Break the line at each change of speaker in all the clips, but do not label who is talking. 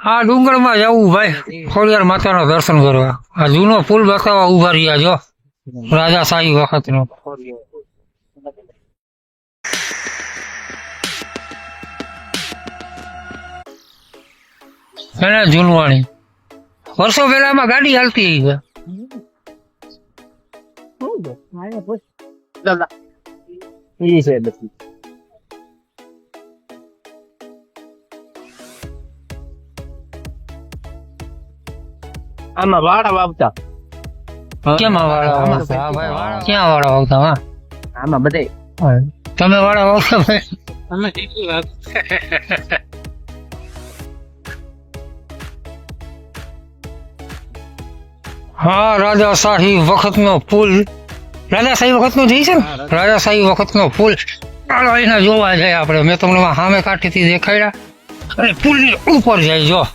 હા ડુંગરમાં જવું ભાઈ. ખોડિયાર માતાના દર્શન કરવા. આ જૂનો પુલ બતાવવા ઊભા રહ્યા જો રાજા શાહી વખતનો. એને જૂનવાણી વર્ષો પહેલા આમાં ગાડી હાલતી છે.
ઈ છે? આમાં વાળા વાવતા.
કેમ વાળા વાવતા? હા ભાઈ વાળા ક્યાં વાળા વાવતા હા
આમાં બધે.
તમે વાળા વાવતા ભાઈ?
અમે કેટલી વાત.
હા રાજાશાહી વખતનો પુલ. રાજાશાહી વખતનો જઈ છે ને? રાજાશાહી વખતનો પુલ. ચાલો એને જોવા જાય આપણે. મેં તમને સામે સામે કાંઠેથી દેખાડ્યા. અને પુલની ઉપર જાય જો.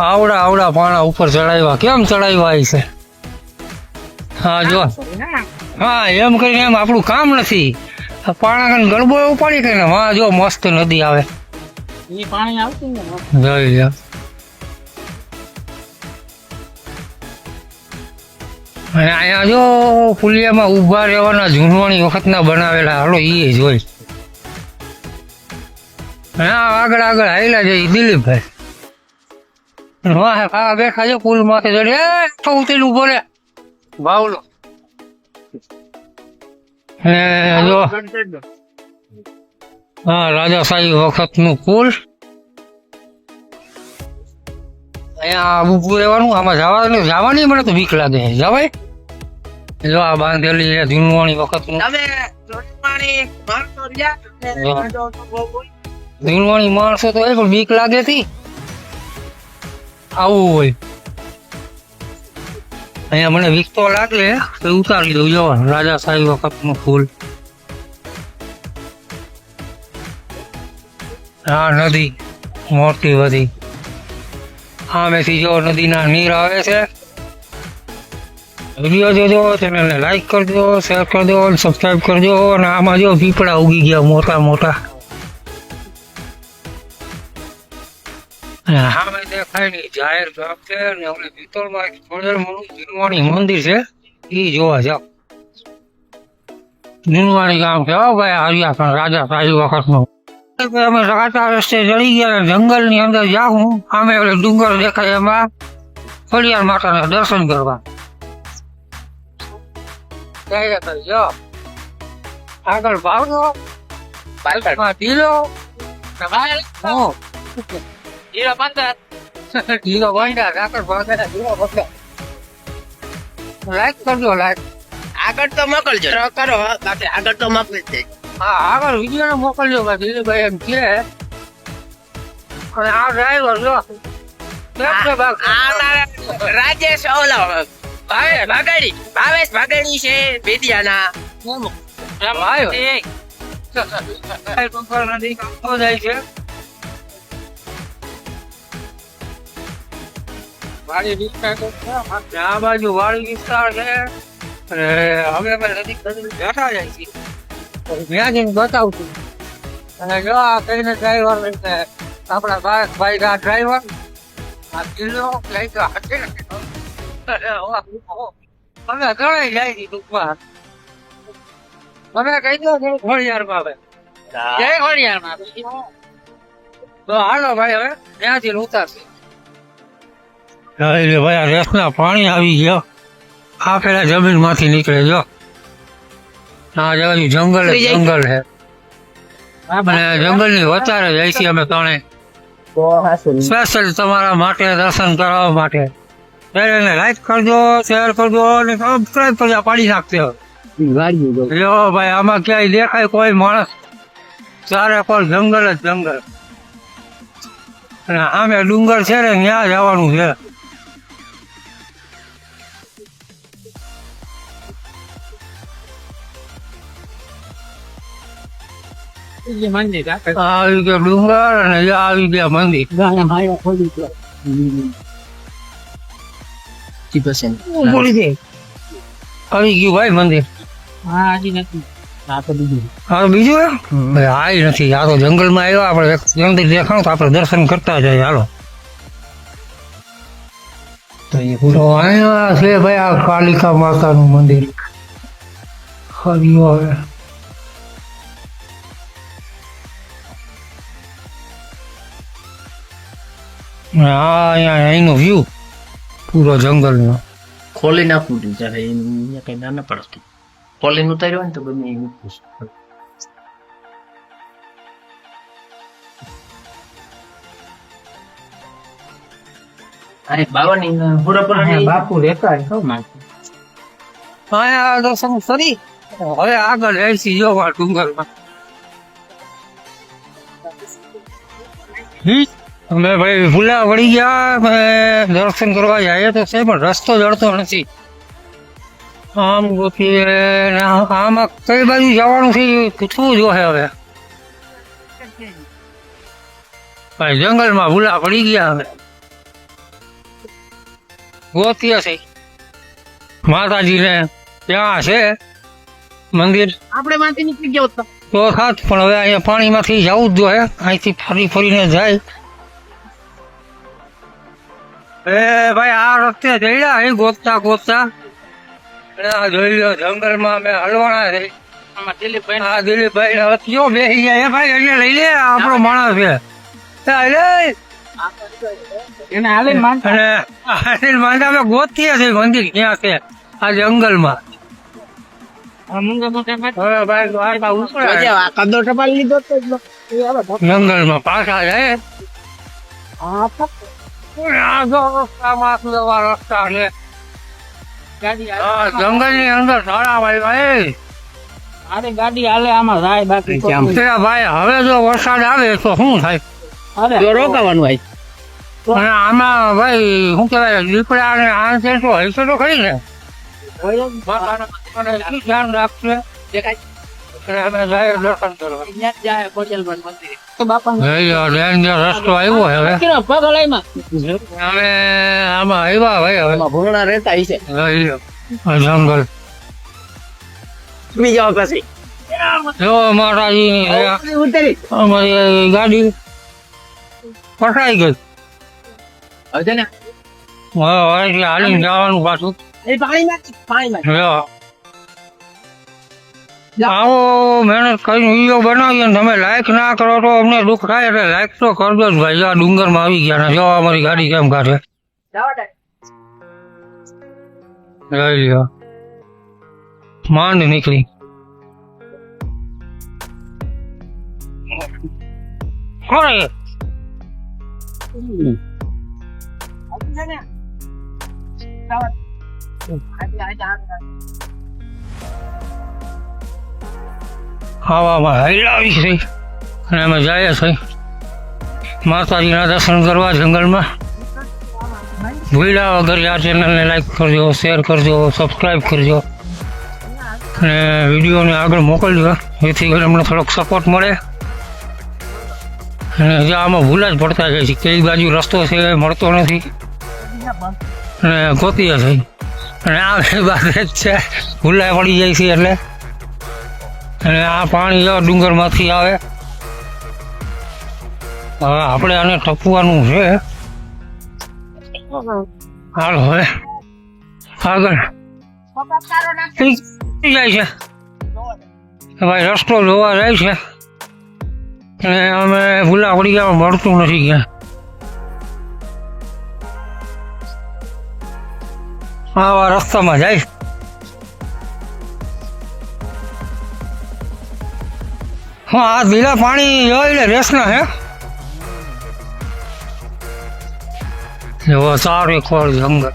આવડા આવડા પાણા ઉપર ચડાવ્યા. કેમ ચડાવ્યા છે? હા જો. હા એમ કરીને એમ આપણું કામ નથી. પાણા કને ગરબો ઉપાડી કે ને હા જો મસ્ત નદી આવે.
ઈ પાણી આવતું
જોઈ લ્યો અને અહીંયા જો પુલિયામાં ઊભા રહેવાના જૂનવાણી વખતના બનાવેલા હાલો એ જોઈ. હા આગળ આગળ આવેલા જઈ દિલીપભાઈ. વાહ હા બેઠા છે પુલ માથે ચડી તો ઉતરેલું બોલે બાવલો. અને જો. હા રાજાશાહી વખતનું પુલ અહીંયા ઊભું રહેવાનું આમાં જવા જવાની મને તો બીક લાગે. જવાય જો આ બાંધેલી છે જૂનવાણી વખતનું. જૂનવાણી માણસો તો એ પણ બીક લાગે હતી આવું હોય. અહીંયા મને બીક તો લાગે, તો ઉતારી દઉં. જો રાજાશાહી વખતનું ફૂલ. હા નદી, મોટી બધી સામેથી જો નદીના નીર આવે છે, વીડિયો જોજો, ચેનલને લાઈક કરજો શેર કરજો, અને સબસ્ક્રાઈબ કરજો, અને આમાં જો પીપળા ઉગી ગયા મોટા મોટા અને દેખાય જાહેર છે અને આપણે પિત્તળમાં એક ખોડલમાંનું જૂનવાણી મંદિર છે એ જોવા જાઓ. જૂનવાણી ગામ છે ભાઈ હરિયા પણ રાજા સાહેબ વખતનું. અમે રાતા રસ્તે ચડી ગયા જંગલની અંદર જાઉં આમે એટલે ડુંગર દેખાય એમાં. ખોડિયાર માતાના દર્શન કરવા. આગળ ભાવનો બાલકમાં ઢીલો. હું.
હીરા પાંદર
ભાગેલા લાઈક કરજો લાઈક
આગળ તો મોકલજો. કરો. બાકી આગળ તો મોકલી જ
હા આગળ વીડિયો મોકલજો બાકી ભાઈ એમ છે અને આ ડ્રાઈવર જો?
રાજેશ ઓલા ભાવેશ ભાગાડી. ભાવેશ ભાગાડી છે બેદિયાના.
ભાઈ. જાય છે. વાડી વિસ્તાર તો છે, આ બાજુ વાડી વિસ્તાર છે. અને હવે અમે નજીક નજીક બેઠા જાય છીએ. તો ત્યાં જઈને બતાવું છું અને જો આ કહીને ડ્રાઈવર આપણા બાળક ભાઈ આ ડ્રાઈવર આ કિલ્લો લઈ તો હાથે. અમે ગણાઈ જાય છે ટૂંકમાં. તમે કહી દો જય ખોડિયારમાં હવે જય ખોડિયારમાં તો હાલો ભાઈ હવે ત્યાંથી ઉતારશે. ભાઈ આ રેસના પાણી આવી ગયો. આ પેલા જમીનમાંથી નીકળે જો. આ જવાની જંગલ જ જંગલ છે. અને જંગલની વચારે જાય છીએ અમે ત્રણે. સ્પેશિયલ તમારા માટે દર્શન કરવા માટે. એને લાઈક કરજો શેર કરજો અને સબસ્ક્રાઈબ કરજો પાડી નાખજો. જો ભાઈ આમાં ક્યાંય દેખાય કોઈ માણસ. ચારે પર જંગલ જ જંગલ. અને આમે ડુંગર છે ને ત્યાં જવાનું છે.
મંદિર
આવી ગયો ડુંગર અને આવી ગયા મંદિર
જી percent.
આવી ગયું ભાઈ મંદિર
હા હજી નથી
હા બીજું એમ ભાઈ આ ય નથી આ તો જંગલમાં આવ્યો આપણે જંગલ મંદિર દેખાણું તો આપણે દર્શન કરતા જઈએ હાલો
તો
તો અહીંયા છે ભાઈ આ કાલિકા માતાનું મંદિર હરિયો હવે હા અહીંયા અહીંનો વ્યૂ પૂરો જંગલનો.
ખોલી નાખવું જોઈએ જ્યારે અહીંયા કઈ ના ના પડતું. ખોલીને ઉતાર્યો ને તો ગમે એ મૂકવું છે. અરે બાવાની પૂરેપૂરા
બાપુ રહેતા અહીંયા દર્શન કરી. હવે આગળ જઈશી જો આ ડુંગરમાં. હમ. અમે ભાઈ ભૂલા વળી ગયા અમે દર્શન કરવા જઈએ તો છે પણ રસ્તો જડતો નથી. આમ ગોતીએ આમાં કઈ બાજુ જવાનું છે પૂછવું જોશે હવે. ભાઈ જંગલમાં ભૂલા પડી ગયા હવે. ગોતીએ છે માતાજીને ત્યાં છે મંદિર.
આપણે માંથી નીકળી ગયા
તો. ખાત પણ હવે અહીંયા પાણીમાંથી જવું જ જોઈએ. અહીંથી ફરી ફરીને જાય. એ ભાઈ આ રસ્તે જઈડા અહીં ગોતતા ગોતતા. અને આ જોઈ લો જંગલમાં અમે હલવાણા
આમાં દિલીપભાઈ
બેસી એ ભાઈ એટલે લઈ લે આપણો માણસ છે. એ
એને હાલે
અને આ માંડા અમે ગોતીએ છે મંદિર ક્યાં છે આ જંગલમાં. જંગલમાં પાછા જાય. રસ્તામાં આટલા રસ્તા છે જંગલની અંદર સારા ભાઈ ભાઈ.
અરે ગાડી હાલે આમાં જાય બાકી
ભાઈ? હવે જો વરસાદ આવે તો શું થાય?
અરે. રોકાવાનું ભાઈ
અને આમાં ભાઈ શું કહેવાય દીપડા અને આ છે તો હશે તો ખરી ને. અને ધ્યાન રાખશે. જંગલ.
બી પછી.
જો માતાજી
ઉતરી.
અમારી ગાડી ફસાઈ ગઈ.
હવે ને
હવેથી જવાનું પાછું.
પાણીમાં પાણીમાં.
આવો મહેનત કરીને વીડિયો બનાવીએ ને તમે લાઈક ના કરો તો અમને દુઃખ થાય એટલે લાઈક તો કરજો જ ભાઈ. આ ડુંગરમાં આવી ગયા ને. જો અમારી ગાડી કેમ કાઢે? લઈ લ્યો. માંડ નીકળી. કોણે હવામાં હલાવી છે. અને અમે જાય છે. માતાજીના દર્શન કરવા જંગલમાં. ભૂલ્યા વગર આ ચેનલને લાઈક કરજો શેર કરજો સબસ્ક્રાઈબ કરજો. અને વિડીયોને આગળ મોકલજો, જેથી અમને થોડોક સપોર્ટ મળે. અને હજી આમાં ભૂલા જ પડતા જાય છે, કઈ બાજુ રસ્તો છે એ મળતો નથી. અને ગોતીએ છે. અને આ બે બાજુ જ છે. ભૂલા પડી જાય છે એટલે. અને આ પાણી જો ડુંગરમાંથી આવે. હવે આપણે આને ટપવાનું છે. હાલ હવે આગળ. જાય છે? ભાઈ રસ્તો જોવા જાય છે. અને અમે ભૂલા પડી ગયા મળતું નથી ક્યાં આવા રસ્તામાં જાય. હા આ લીલા પાણી એટલે રેસના હે. એવો સારો ખોળ જંગલ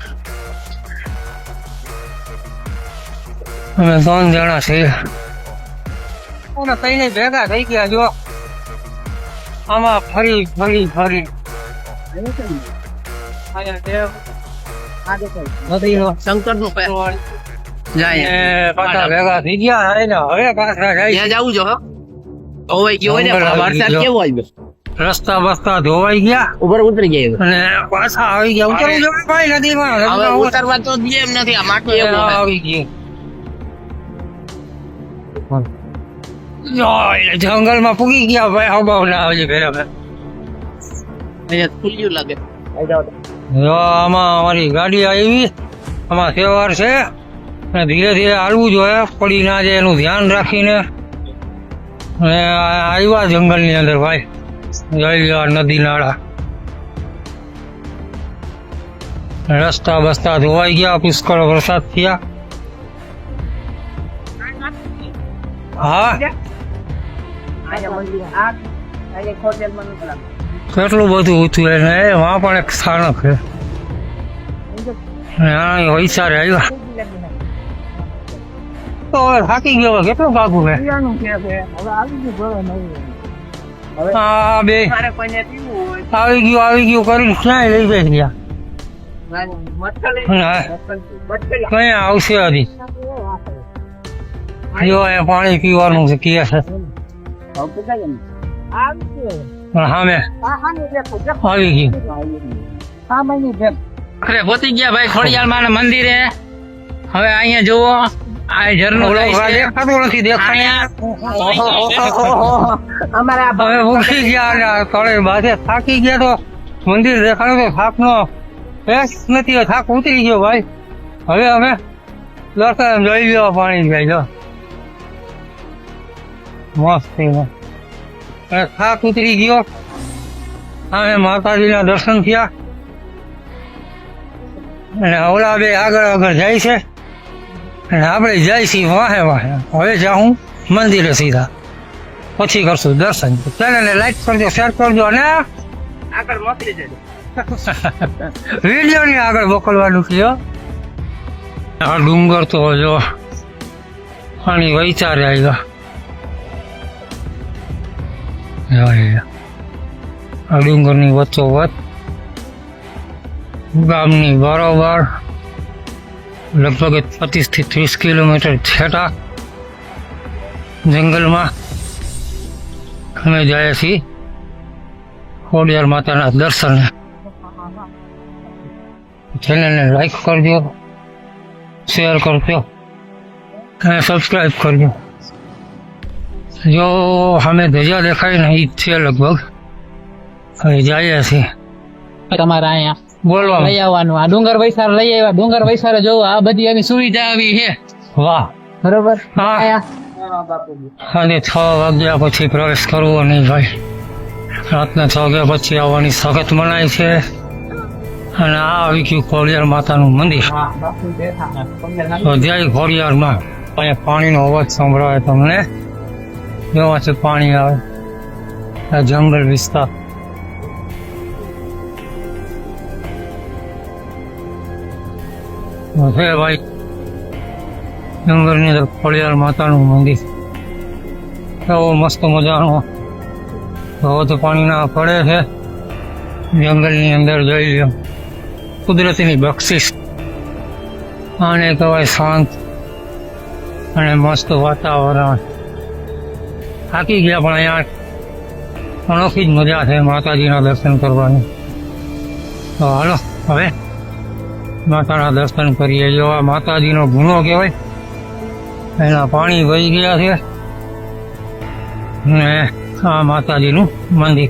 અમે ત્રણ જણા છીએ. અમે કઈને ભેગા થઈ ગયા જો આમાં ફરી ફરી ફરી.
શંકરનું જાય
ભેગા થઈ ગયા હવે પાછા જાય
જવું જો હો ઓવાઈ ગયો હોય ને વરસાદ કેવો આવ્યો
રસ્તા બસ્તા ધોવાઈ ગયા
ઉપર ઉતરી ગયા
અને પાછા આવી ગયા. ઉતરવું જોઈએ ભાઈ નદીમાં
હવે ઉતરવા તો દે એમ નથી આ માટી એવું
આવી ગયું. જંગલમાં પૂગી ગયા ભાઈ હબાવ ના આવજે
અહીંયા ખુલ્યું લાગે.
આમાં અમારી ગાડી આવી. આમાં તહેવાર છે. અને ધીરે ધીરે હાલવું જોઈએ. પડી ના જાય એનું ધ્યાન રાખીને. અને આવ્યા જંગલની અંદર ભાઈ. જોઈ લો નદી નાળા. રસ્તા બસ્તા ધોવાઈ ગયા પુષ્કળ વરસાદ થયા. હા? કેટલું બધું ઊંચું એને? એમાં પણ એક સ્થાનક છે. આ વૈચારે આવ્યા. તો હવે થાકી ગયો. કેટલું ભાગું છે? હા બે. આવી ગયું આવી ગયું. કરીને ક્યાંય લઈ જાય ગયા હા, ક્યાં આવશે હજી? જો એ પાણી પીવાનું છે કહે છે. પણ સામે આવી ગયું.
અરે પહોંચી ગયા ભાઈ ખોડિયાલ માના મંદિરે. હવે અહીંયા જુઓ.
થાકી ગયા તો મંદિર દેખાડ્યું તો થાક નો નથી થાક ઉતરી ગયો ભાઈ. હવે અમે દર્શન જોઈ લેવા પાણી જાય જો મસ્ત થાક ઉતરી ગયો. અમે માતાજીના દર્શન થયા. અને ઓલા બે આગળ આગળ જાય છે. અને આપણે જાય છીએ વાહે વાહે. હવે જાઉં મંદિરે સીધા. પછી કરશું દર્શન. ચેનલને લાઈક કરજો શેર કરજો અને
આગળ મોકલી દેજો.
વીડિયો ની આગળ મોકલવાનું કયો આ ડુંગર તો જો પાણી વૈચારે આવ્યા. આ ડુંગરની વચ્ચોવચ ગામની બરોબર લગભગ પચીસથી ત્રીસ કિલોમીટર છેટા જંગલમાં અમે જઈએ છીએ ખોડિયાર માતાના દર્શને ચેનલને લાઈક કરજો શેર કરજો અને સબસ્ક્રાઈબ કરજો જો અમે ધજા દેખાય ને ઈ જ છે લગભગ હવે જઈએ છીએ
તમારે અહીંયા
બોલવા
લઈ આવવાનું. આ ડુંગર વૈસાર લઈ આવ્યા. ડુંગર વૈસાર જોવો આ બધી આવી સુવિધા આવી છે.
વાહ.
બરોબર.
હા. અને છ વાગ્યા પછી પ્રવેશ કરવો નહીં ભાઈ. રાતના છ વાગ્યા પછી આવવાની સખત મનાય છે. અને આ આવી ગયું ખોડિયાર માતાનું મંદિર. જય ખોડિયારમાં. અહીંયા પાણીનો અવાજ સંભળાવે તમને. જેમાંથી પાણી આવે. આ જંગલ વિસ્તાર. તો છે ભાઈ. જંગલની અંદર ખોડિયાર માતાનું મંદિર. એવો મસ્ત મજાનો ધોધ પાણીના પડે છે. જંગલની અંદર જોઈ લ્યો. કુદરતીની બક્ષિસ. આને કહેવાય શાંત અને મસ્ત વાતાવરણ. થાકી ગયા પણ અહીંયા અનોખી જ મજા છે માતાજીના દર્શન કરવાની. તો હાલો, હવે માતાના દર્શન કરીએ જો આ માતાજીનો ગુનો કહેવાય. એના પાણી વહી ગયા છે. ને આ માતાજીનું મંદિર.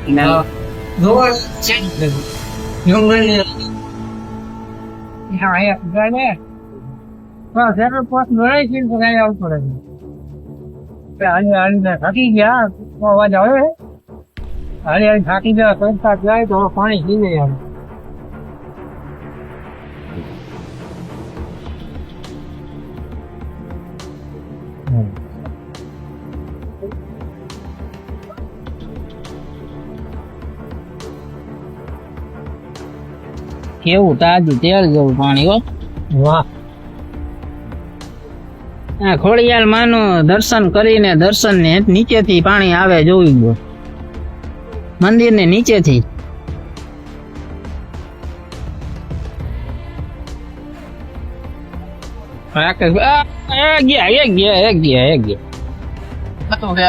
અને અહીંયા આવ્યો
જોવા જંગલની હા અહીંયા જાય ને હા સેટર પોસ્ટ મળે છે તો કઈ આવવું પડે છે આની આની થાકી ગયા અવાજ આવે હાલે થાકી જાય કરતા જાય તો પાણી પીવે યાર
કેવું તાજું તેલ જેવું પાણી હો
વાહ
આ ખોડિયાલ માનું દર્શન કરીને દર્શન ને નીચેથી પાણી આવે જોઈ ગયો મંદિર ને નીચેથી ગયા ગયા ગયા એ ગયા
હતું કે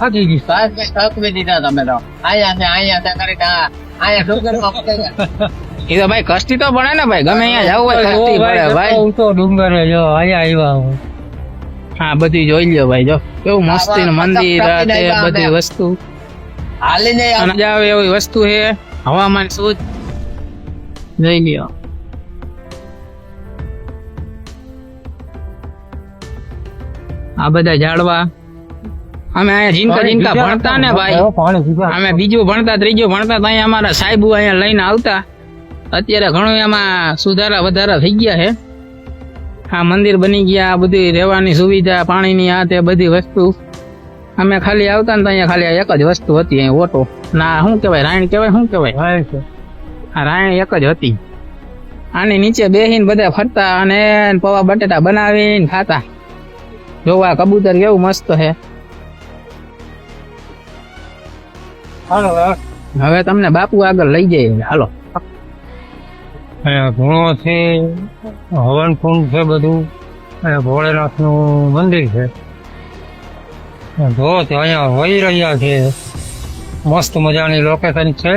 હવે
ગઈ
સાહેબ કઈ દીધા તમે તો આયા છે આયા છે કરી.
એ તો ભાઈ કષ્ટી તો ભણે ને ભાઈ. ગમે અહીંયા જવું હોય કષ્ટી ભણે ભાઈ
તો ડુંગરે જો અહીંયા આવ્યા હું.
હા બધું જોઈ લ્યો ભાઈ જો. કેવું મસ્તી મંદિર બધી વસ્તુ.
હાલીને
મજા આવે એવી વસ્તુ છે હવામાન શું જોઈ લ્યો. આ બધા ઝાડવા. અમે અહીંયા જીનકા જીનકા ભણતા ને ભાઈ. અમે બીજું ભણતા ત્રીજું ભણતા તો અહીંયા અમારા સાહેબુ અહીંયા લઈને આવતા. અત્યારે ઘણું એમાં સુધારા વધારા થઈ ગયા છે. આ મંદિર બની ગયા આ બધી રહેવાની સુવિધા પાણીની આ તે બધી વસ્તુ. અમે ખાલી આવતા ને તો અહીંયા ખાલી એક જ વસ્તુ હતી અહીં ઓટો. ના શું કહેવાય રાયણ કહેવાય શું કહેવાય? આ રાયણ એક જ હતી. આની નીચે બેસીને બધા ફરતા અને પૌવા બટેટા બનાવીને ખાતા. જોવા કબૂતર કેવું મસ્ત છે.
હવે
તમને બાપુ આગળ લઈ જાય હાલો.
અહીંયા ગુણો છે હવન કુંડ છે બધું. અહીંયા ભોળેનાથનું મંદિર છે. ધોધ અહીંયા વહી રહ્યા છે. મસ્ત મજાની લોકેશન છે.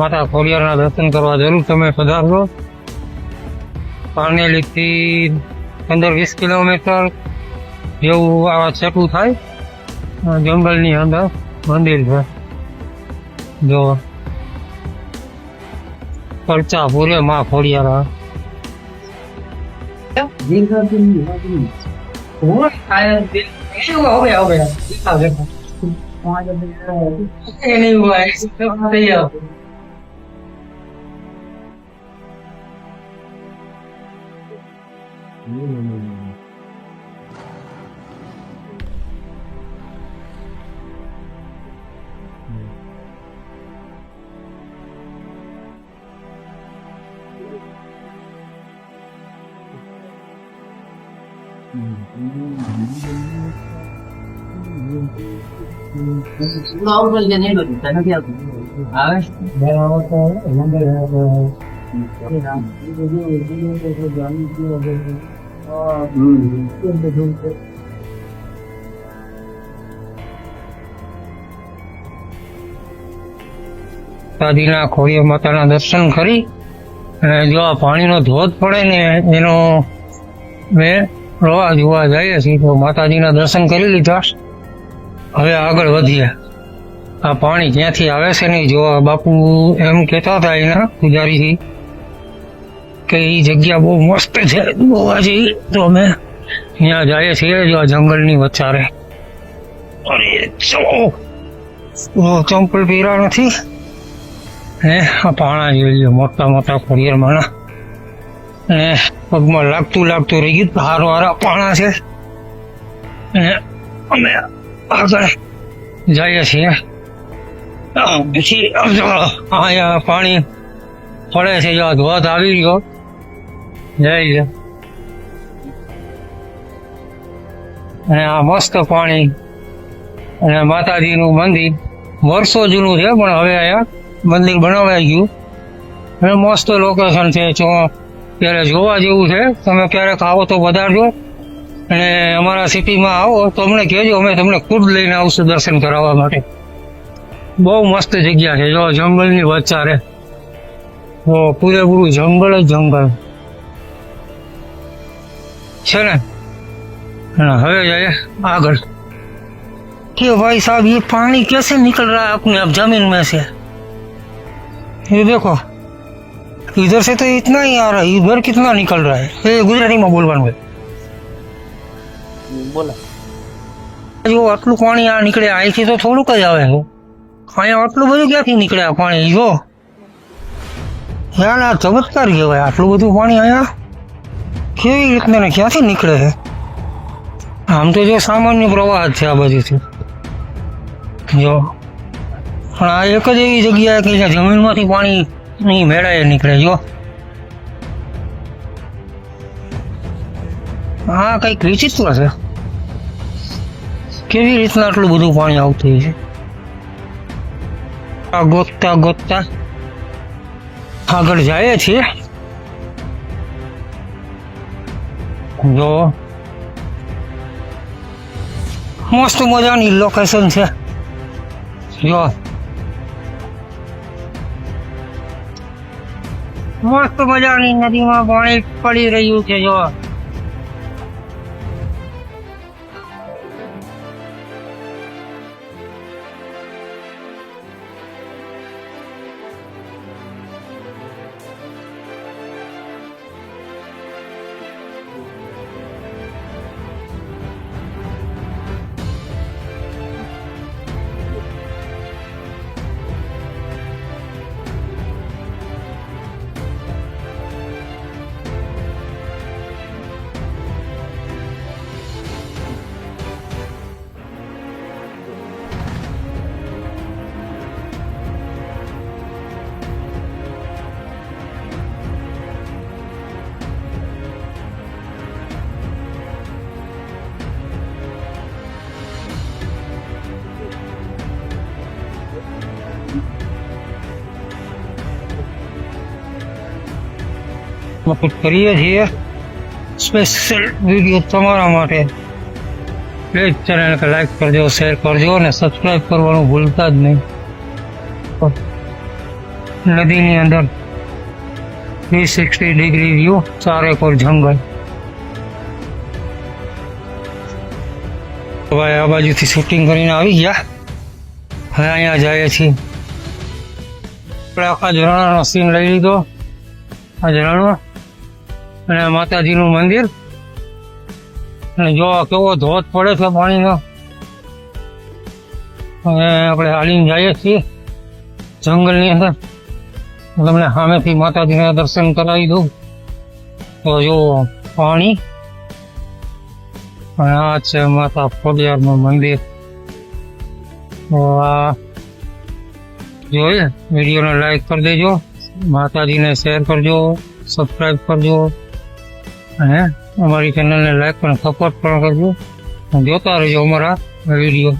માતા ખોડિયારના દર્શન કરવા જરૂર તમે પધારજો. પારનેલીથી પંદર વીસ કિલોમીટર જેવું આવા છેટું થાય. જંગલની અંદર મંદિર છે. જો 벌자 무려
마 버리야라. 내가 좀 내가 좀不会开，别没去过我了呗，你搞的。我这边，这个那个是没有。 음.
માતાજીના ખોડિયા માતાના દર્શન કરી અને જો આ પાણીનો ધોધ પડે ને એનો મેં પ્રવાહ જોવા જઈએ છીએ તો માતાજીના દર્શન કરી લીધા. હવે આગળ વધીએ. આ પાણી ક્યાંથી આવે છે નહીં જો બાપુ એમ કહેતા હતા એના પૂજારીથી કે એ જગ્યા બહુ મસ્ત છે જોવા જેવી તો અમે ત્યાં જઈએ છીએ જો આ જંગલની વચ્ચારે. અરે ચો! ચંપલ પીરા નથી? હે, આ પાણા જોઈ લો મોટા મોટા કુરિયર માણા. અને પગમાં લાગતું લાગતું રહી ગયું, હારો હારા પાણા છે. અને અમે આગળ જઈએ છીએ. પછી પાણી પડે છે, જો ધોધ આવી ગયો. જઈ લો અને આ મસ્ત પાણી. અને માતાજીનું મંદિર. વર્ષો જૂનું છે, પણ હવે અહીંયા મંદિર બનાવાઈ ગયું. અને મસ્ત લોકેશન છે, જો ત્યારે જોવા જેવું છે. તમે ક્યારેક આવો તો વધારજો. અને અમારા સિટીમાં આવો તો અમને કહેજો, અમે તમને ખુદ લઈને આવશું દર્શન કરાવવા માટે. બહુ મસ્ત જગ્યા છે. જો જંગલની વચ્ચારે તો પૂરેપૂરું જંગલ જ જંગલ. છે ને? હવે જઈએ આગળ. કે ભાઈ સાહેબ, એ પાણી કેસે નીકળ रहा આપને? આપ अब जमीन में से ये देखो इधर से तो इतना ही आ रहा है इधर कितना निकल रहा है ये गुजराती
બોલો.
જો આટલું પાણી આ નીકળે, અહીંથી તો થોડુંક જ આવે છે અહીંયા આટલું બધું ક્યાંથી નીકળે આ પાણી? જો. યાર આ ચમત્કાર કહેવાય આટલું બધું પાણી અહીંયા. કેવી રીતના ને ક્યાંથી નીકળે છે આમ તો જો સામાન્ય પ્રવાહ જ છે આ બધુંથી જો. પણ આ એક જ એવી જગ્યા કે જ્યાં જમીનમાંથી પાણી ની મેળાએ નીકળે, જો. હા કંઈક વિચિત્ર છે. કેવી રીતના આટલું બધું પાણી આવતું હોય છે? આ ગોતતા ગોતતા આગળ જાય છે. જો. મસ્ત મજાની લોકેશન છે. જો. મસ્ત મજાની નદીમાં પાણી પડી રહ્યું છે, જો. મફત કરીએ છીએ. સ્પેશિયલ વીડિયો તમારા માટે. પ્લીઝ ચેનલને લાઈક કરજો શેર કરજો અને સબસ્ક્રાઈબ કરવાનું ભૂલતા જ નહીં. નદીની અંદર થ્રી સિક્સટી ડિગ્રી વ્યૂ ચારે કોર જંગલ. ભાઈ, આ બાજુથી શૂટિંગ કરીને આવી ગયા. હવે અહીંયા જઈએ છીએ. આપણે આખા ઝરણાનો સીન લઈ લીધો. આ ઝરણું અને માતાજીનું મંદિર. અને જો કેવો ધોધ પડે છે પાણીનો. અને આપણે હાલીને જઈએ છીએ જંગલની અંદર. તમને સામેથી માતાજીના દર્શન કરાવી દઉં. તો જો પાણી. અને આ છે માતા ફોડિયારનું મંદિર. તો આ જોઈએ વિડીયોને લાઈક કરી દેજો. માતાજીને શેર કરજો. સબસ્ક્રાઈબ કરજો. અને અમારી ચેનલને લાઈક અને સપોર્ટ પણ કરજો. જોતા રહેજો અમારા વીડિયો